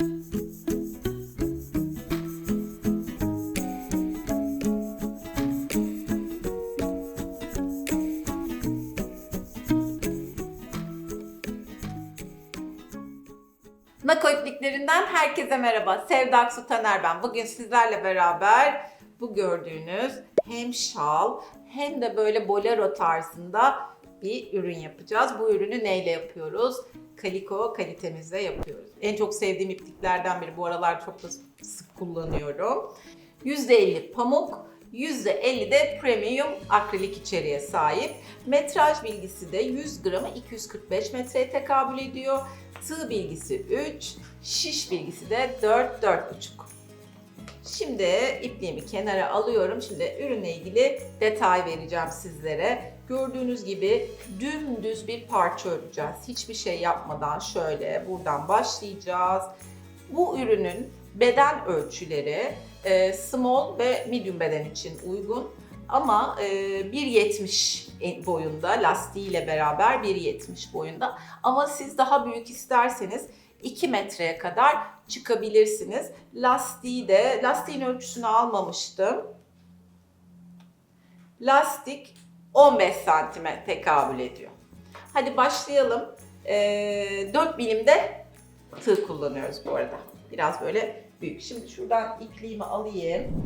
Nako ipliklerinden herkese merhaba. Sevda Aksu Taner ben. Bugün sizlerle beraber bu gördüğünüz hem şal hem de böyle bolero tarzında bir ürün yapacağız. Bu ürünü neyle yapıyoruz? Kaliko kalitemizle yapıyoruz. En çok sevdiğim ipliklerden biri. Bu aralar çok da sık kullanıyorum. %50 pamuk, %50 de premium akrilik içeriğe sahip. Metraj bilgisi de 100 gramı 245 metreye tekabül ediyor. Tığ bilgisi 3, şiş bilgisi de 4, 4,5. Şimdi ipliğimi kenara alıyorum. Şimdi ürünle ilgili detay vereceğim sizlere. Gördüğünüz gibi dümdüz bir parça öreceğiz. Hiçbir şey yapmadan şöyle buradan başlayacağız. Bu ürünün beden ölçüleri e, small ve medium beden için uygun. Ama e, 1.70 boyunda lastiğiyle beraber 1.70 boyunda. Ama siz daha büyük isterseniz 2 metreye kadar çıkabilirsiniz. Lastiği de, lastiğin ölçüsünü almamıştım. Lastik 15 santime tekabül ediyor. Hadi başlayalım. E, 4 milimde tığ kullanıyoruz bu arada. Biraz böyle büyük. Şimdi şuradan ipliğimi alayım.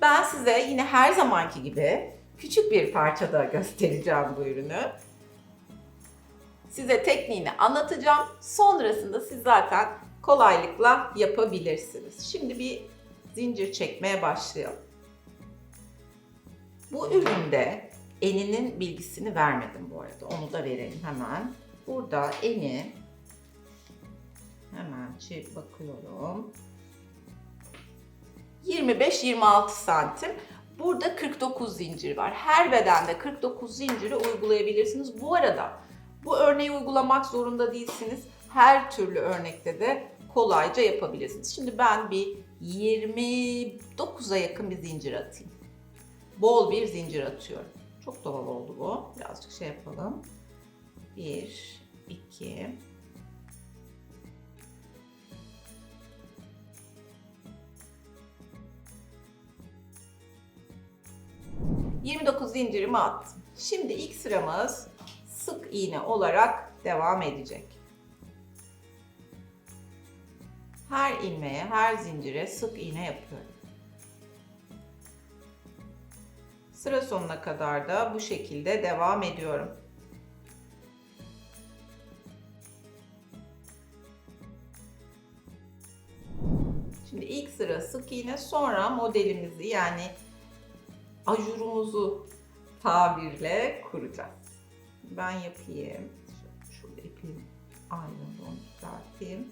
Ben size yine her zamanki gibi küçük bir parçada göstereceğim bu ürünü. Size tekniğini anlatacağım. Sonrasında siz zaten kolaylıkla yapabilirsiniz. Şimdi bir zincir çekmeye başlayalım. Bu üründe eninin bilgisini vermedim bu arada. Onu da verelim hemen. Burada eni hemen çek bakıyorum. 25-26 santim. Burada 49 zincir var. Her bedende 49 zinciri uygulayabilirsiniz. Bu arada bu örneği uygulamak zorunda değilsiniz. Her türlü örnekte de kolayca yapabilirsiniz. Şimdi ben bir 29'a yakın bir zincir atayım. Bol bir zincir atıyorum. Çok doğal oldu bu. Birazcık şey yapalım. 1, 2, 29 zincirimi attım. Şimdi ilk sıramız sık iğne olarak devam edecek. Her ilmeğe, her zincire sık iğne yapıyorum. Sıra sonuna kadar da bu şekilde devam ediyorum. Şimdi ilk sıra sık iğne sonra modelimizi yani ajurumuzu tabirle kuracağız. Ben yapayım. Şurada ipim ayrıldı onu düzelteyim.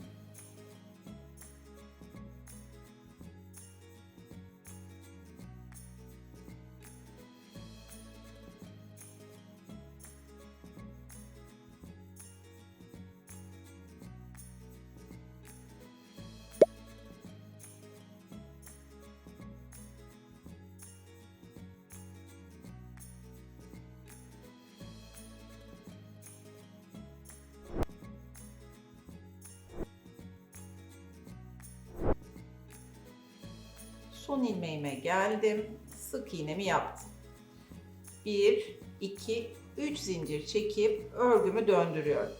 Son ilmeğime geldim. Sık iğnemi yaptım. 1, 2, 3 zincir çekip örgümü döndürüyorum.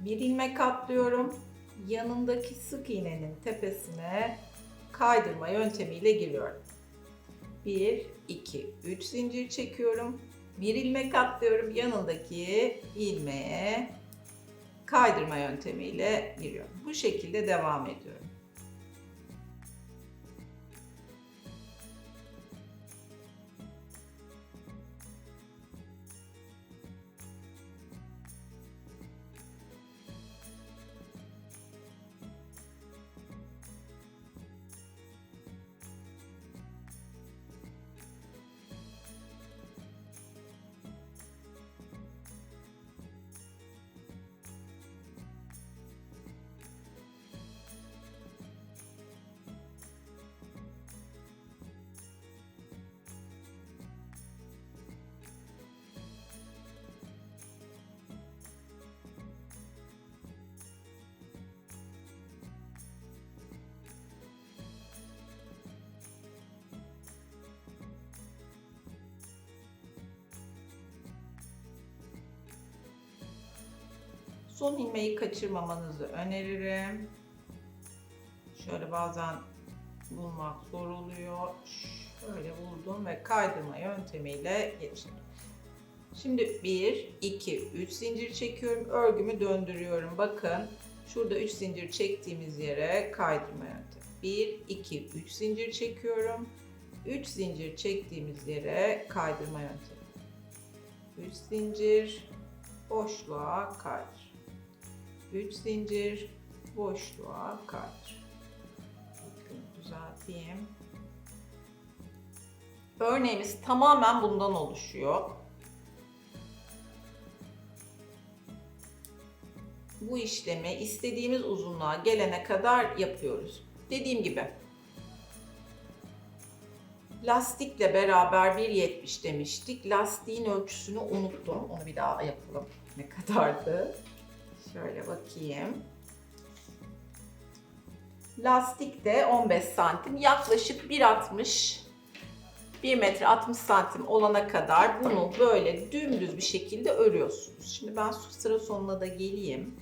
Bir ilmek atlıyorum. Yanındaki sık iğnenin tepesine kaydırma yöntemiyle giriyorum. 1, 2, 3 zincir çekiyorum. Bir ilmek atlıyorum. Yanındaki ilmeğe kaydırma yöntemiyle giriyorum. Bu şekilde devam ediyorum. Son ilmeği kaçırmamanızı öneririm. Şöyle bazen bulmak zor oluyor. Şöyle buldum ve kaydırma yöntemiyle geçtim. Şimdi 1, 2, 3 zincir çekiyorum. Örgümü döndürüyorum. Bakın şurada 3 zincir çektiğimiz yere kaydırma yöntemi. 1, 2, 3 zincir çekiyorum. 3 zincir çektiğimiz yere kaydırma yöntemi. 3 zincir boşluğa kaydır. 3 zincir boşluğa. Bakın düzelteyim. Örneğimiz tamamen bundan oluşuyor. Bu işlemi istediğimiz uzunluğa gelene kadar yapıyoruz. Dediğim gibi lastikle beraber 1.70 demiştik. Lastiğin ölçüsünü unuttum. Onu bir daha yapalım. Ne kadardı? Şöyle bakayım. Lastik de 15 santim. Yaklaşık 1.60 1 metre 60 santim olana kadar bunu böyle dümdüz bir şekilde örüyorsunuz. Şimdi ben sıra sonuna da geleyim.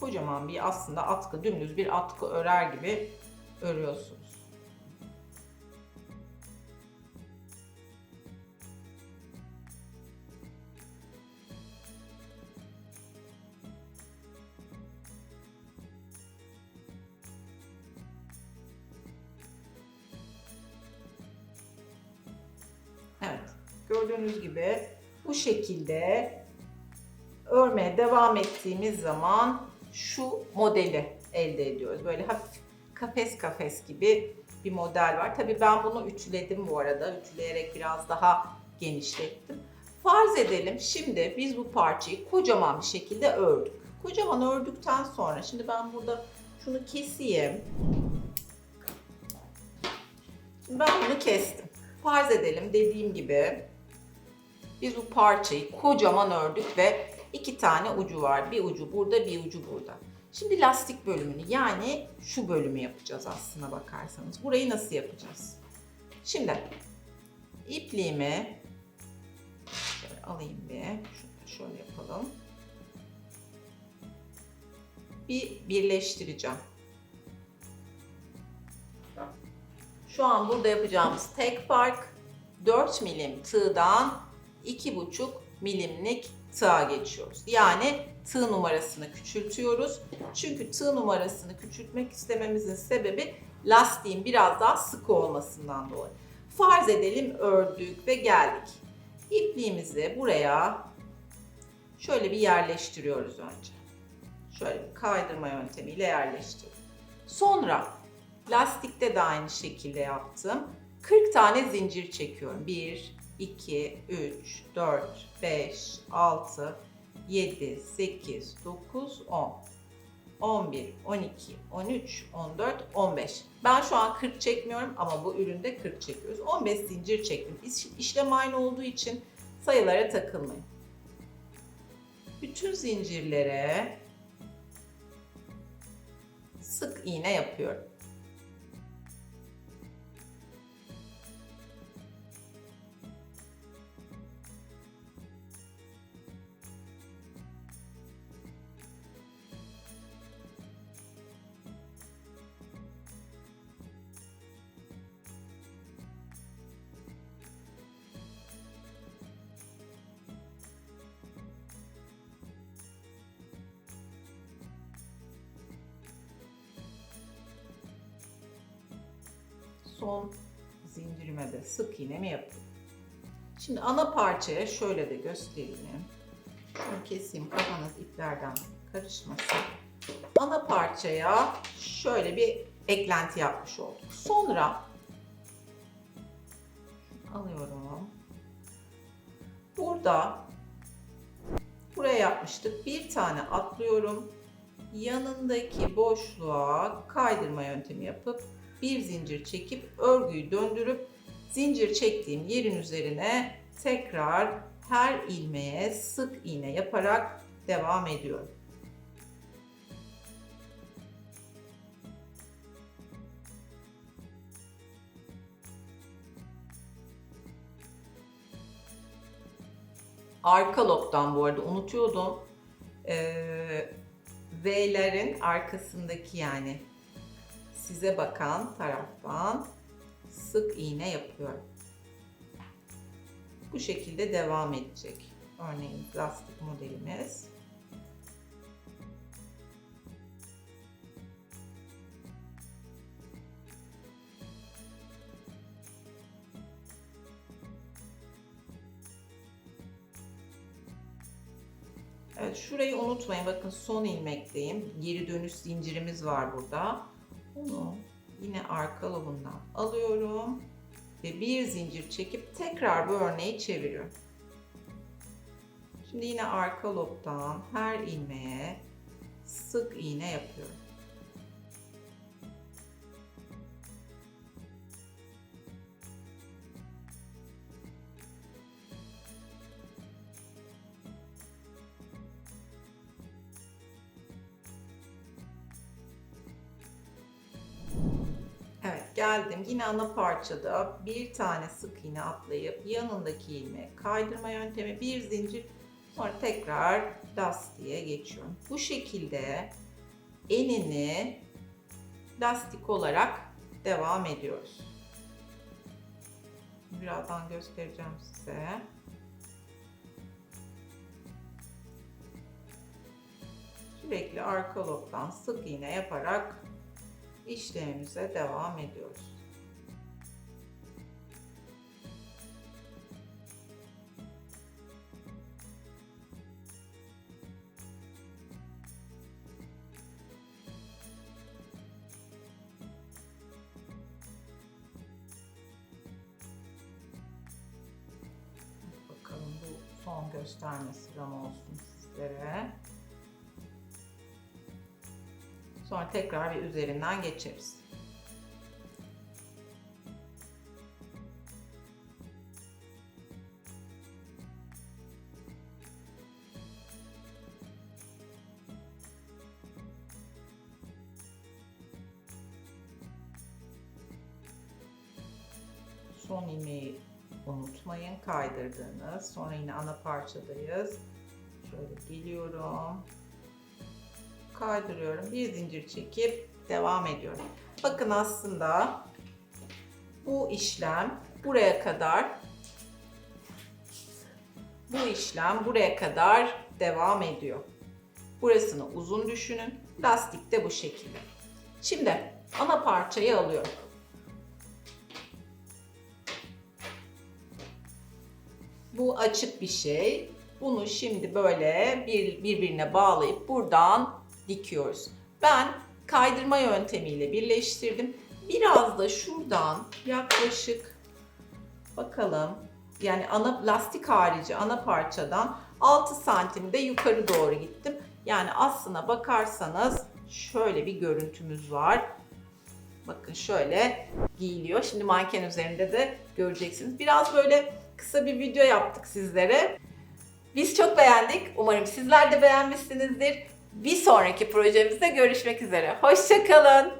Kocaman bir aslında atkı, dümdüz bir atkı örer gibi örüyorsunuz. Gördüğünüz gibi bu şekilde örmeye devam ettiğimiz zaman şu modeli elde ediyoruz. Böyle hafif kafes kafes gibi bir model var. Tabii ben bunu ütüledim bu arada. Ütüleyerek biraz daha genişlettim. Farz edelim şimdi biz bu parçayı kocaman bir şekilde ördük. Kocaman ördükten sonra şimdi ben burada şunu keseyim. Ben bunu kestim. Farz edelim dediğim gibi biz bu parçayı kocaman ördük ve iki tane ucu var. Bir ucu burada, bir ucu burada. Şimdi lastik bölümünü yani şu bölümü yapacağız aslına bakarsanız. Burayı nasıl yapacağız? Şimdi ipliğimi şöyle alayım bir. Şöyle yapalım. Bir birleştireceğim. Şu an burada yapacağımız tek fark 4 milim tığdan 2,5 milimlik tığa geçiyoruz. Yani tığ numarasını küçültüyoruz. Çünkü tığ numarasını küçültmek istememizin sebebi lastiğin biraz daha sıkı olmasından dolayı. Farz edelim ördük ve geldik. İpliğimizi buraya şöyle bir yerleştiriyoruz önce. Şöyle bir kaydırma yöntemiyle yerleştiriyoruz. Sonra lastikte de aynı şekilde yaptım. 40 tane zincir çekiyorum. 1, 2, 3, 4, 5, 6, 7, 8, 9, 10, 11, 12, 13, 14, 15. Ben şu an 40 çekmiyorum ama bu üründe 40 çekiyoruz. 15 zincir çektim. İş- İşlem aynı olduğu için sayılara takılmayın. Bütün zincirlere sık iğne yapıyorum. Son zincirime de sık iğnemi yapıyorum. Şimdi ana parçaya şöyle de göstereyim. Şunu keseyim kafanız iplerden karışmasın. Ana parçaya şöyle bir eklenti yapmış olduk. Sonra alıyorum. Burada buraya yapmıştık. Bir tane atlıyorum. Yanındaki boşluğa kaydırma yöntemi yapıp bir zincir çekip örgüyü döndürüp zincir çektiğim yerin üzerine tekrar her ilmeğe sık iğne yaparak devam ediyorum. arka lobdan bu arada unutuyordum. Ee, V'lerin arkasındaki yani size bakan taraftan sık iğne yapıyorum. Bu şekilde devam edecek. Örneğin lastik modelimiz. Evet şurayı unutmayın. Bakın son ilmekteyim. Geri dönüş zincirimiz var burada. Onu yine arka lobundan alıyorum ve bir zincir çekip tekrar bu örneği çeviriyorum. Şimdi yine arka lobdan her ilmeğe sık iğne yapıyorum. Geldim. Yine ana parçada bir tane sık iğne atlayıp yanındaki ilmeğe kaydırma yöntemi bir zincir sonra tekrar lastiğe geçiyorum. Bu şekilde enini lastik olarak devam ediyoruz. Birazdan göstereceğim size. Sürekli arka lobdan sık iğne yaparak işlemimize devam ediyoruz. Bakalım bu son gösterme sıram olsun sizlere. Sonra tekrar bir üzerinden geçeriz. Son ilmeği unutmayın kaydırdığınız. Sonra yine ana parçadayız. Şöyle geliyorum kaydırıyorum. Bir zincir çekip devam ediyorum. Bakın aslında bu işlem buraya kadar bu işlem buraya kadar devam ediyor. Burasını uzun düşünün. Lastik de bu şekilde. Şimdi ana parçayı alıyorum. Bu açık bir şey. Bunu şimdi böyle bir, birbirine bağlayıp buradan dikiyoruz. Ben kaydırma yöntemiyle birleştirdim. Biraz da şuradan yaklaşık bakalım yani ana lastik harici ana parçadan 6 santimde yukarı doğru gittim. Yani aslına bakarsanız şöyle bir görüntümüz var. Bakın şöyle giyiliyor. Şimdi manken üzerinde de göreceksiniz. Biraz böyle kısa bir video yaptık sizlere. Biz çok beğendik. Umarım sizler de beğenmişsinizdir. Bir sonraki projemizde görüşmek üzere. Hoşçakalın.